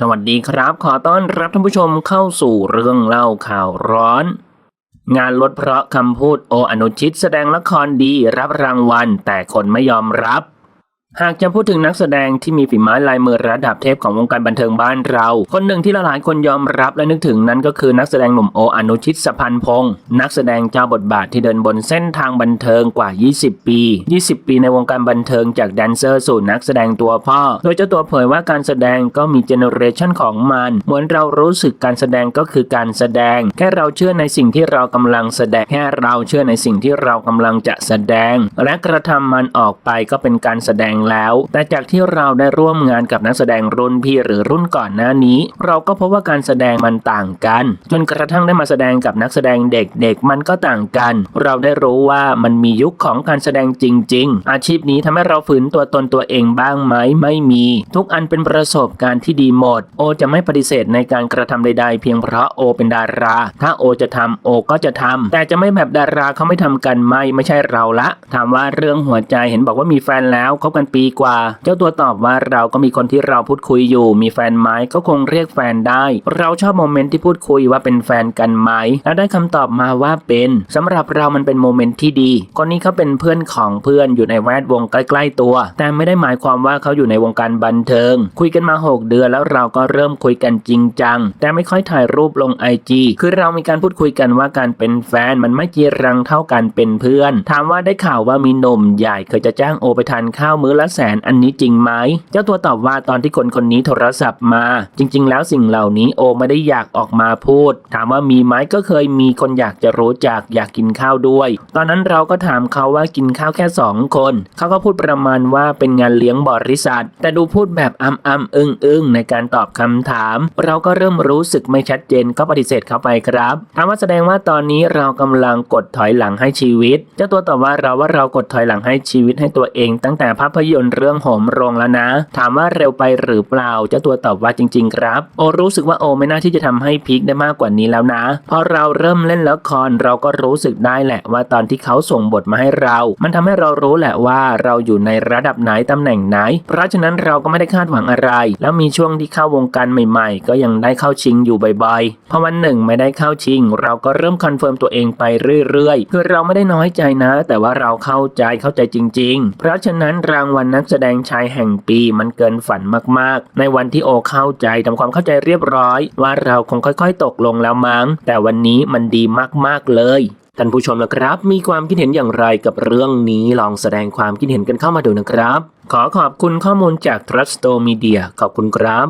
สวัสดีครับ ขอต้อนรับท่านผู้ชมเข้าสู่เรื่องเล่าข่าวร้อน งานลดเพราะคำพูดโออนุชิตแสดงละครดีรับรางวัล แต่คนไม่ยอมรับ หากจะพูดถึงนักแสดงที่มีฝีไม้ลายมือระดับเทพของวงการบันเทิงบ้านเรา คนหนึ่งที่หลายคนยอมรับและนึกถึงนั้นก็คือนักแสดงหนุ่มโออนุชิตสพันพงศ์นักแสดงเจ้าบทบาทที่เดินบนเส้นทางบันเทิงกว่า 20 ปี 20 ปีในวงการบันเทิงจากแดนเซอร์สู่นักแสดงตัวพ่อ โดยเจ้าตัวเผยว่าการแสดงก็มีเจเนอเรชันของมัน เหมือนเรารู้สึกการแสดงก็คือการแสดง แค่เราเชื่อในสิ่งที่เรากำลังแสดงแค่เราเชื่อในสิ่งที่เรากำลังจะแสดง และกระทำมันออกไปก็เป็นการแสดงแล้ว แต่จากที่เราได้ร่วมงานกับนักแสดงรุ่นพี่หรือรุ่นก่อนหน้านี้ เราก็พบว่าการแสดงมันต่างกัน จนกระทั่งได้มาแสดงกับนักแสดงเด็กๆมันก็ต่างกัน เราได้รู้ว่ามันมียุคของการแสดงจริง ๆ อาชีพนี้ทำให้เราฝืนตัวตนตัวเองบ้างไหมไม่มี ทุกอันเป็นประสบการณ์ที่ดีหมด โอจะไม่ปฏิเสธในการกระทำใดๆ เพียงเพราะโอเป็นดารา ถ้าโอจะทำโอก็จะทำแต่จะไม่แบบดาราเขาไม่ทำกันไม่ไม่ใช่เราละถามว่าเรื่องหัวใจเห็นบอกว่ามีแฟนแล้วคบกันปีกว่า เจ้าตัวตอบว่าเราก็มีคนที่เราพูดคุยอยู่ มีแฟนไหมก็คงเรียกแฟนได้ เราชอบโมเมนต์ที่พูดคุยว่าเป็นแฟนกันไหมแล้วได้คำตอบมาว่าเป็นสำหรับเรามันเป็นโมเมนต์ที่ดี คนนี้เขาเป็นเพื่อนของเพื่อนอยู่ในแวดวงใกล้ ๆ ตัว แต่ไม่ได้หมายความว่าเขาอยู่ในวงการบันเทิง คุยกันมา 6 เดือนแล้วเราก็เริ่มคุยกันจริงจัง แต่ไม่ค่อยถ่ายรูปลงไอจีคือเรามีการพูดคุยกันว่าการเป็นแฟนมันไม่จีรังเท่ากันเป็นเพื่อน ถามว่าได้ข่าวว่ามีหนุ่มใหญ่เคยจะจ้างโอไปทานข้าวมื้อละแสนอันนี้จริงไหมเจ้าตัวตอบว่าตอนที่คนคนนี้โทรศัพท์มา จริง ๆ แล้วสิ่งเหล่านี้โอไม่ได้อยากออกมาพูด ถามว่ามีไหมก็เคยมีคนอยากจะรู้จักอยากกินข้าวด้วย ตอนนั้นเราก็ถามเขาว่ากินข้าวแค่สองคนเขาก็พูดประมาณว่าเป็นงานเลี้ยงบริษัท แต่ดูพูดแบบอ้ำอ้ำอึ้งอึ้งในการตอบคำถาม เราก็เริ่มรู้สึกไม่ชัดเจนก็ปฏิเสธเขาไปครับถามว่าแสดงว่าตอนนี้เรากำลังกดถอยหลังให้ชีวิต เจ้าตัวตอบว่าเราว่าเรากดถอยหลังให้ชีวิตให้ตัวเอง ตั้งแต่ภาพยนตร์เรื่องโหมโรงแล้วนะ ถามว่าเร็วไปหรือเปล่าเจ้าตัวตอบว่าจริง ๆ ครับ โอรู้สึกว่าโอไม่น่าที่จะทำให้พีคได้มากกว่านี้แล้วนะพอเราเริ่มเล่นละครเราก็รู้สึกได้แหละว่าตอนที่เขาส่งบทมาให้เรา มันทำให้เรารู้แหละว่าเราอยู่ในระดับไหนตำแหน่งไหน เพราะฉะนั้นเราก็ไม่ได้คาดหวังอะไร แล้วมีช่วงที่เข้าวงการใหม่ ๆ ก็ยังได้เข้าชิงอยู่บ่อยๆพอวันหนึ่งไม่ได้เข้าชิง เราก็เริ่มคอนเฟิร์มตัวเองไปเรื่อยๆคือเราไม่ได้น้อยใจนะ แต่ว่าเราเข้าใจเข้าใจจริง ๆ เพราะฉะนั้นรางวัลนักแสดงชายแห่งปีมันเกินฝันมากๆ ในวันที่โอเข้าใจทำความเข้าใจเรียบร้อย ว่าเราคงค่อยๆ ตกลงแล้วมั้ง แต่วันนี้มันดีมากๆเลยท่านผู้ชมนะครับ มีความคิดเห็นอย่างไรกับเรื่องนี้ลองแสดงความคิดเห็นกันเข้ามาดูนะครับ ขอขอบคุณข้อมูลจาก Trust Media ขอบคุณครับ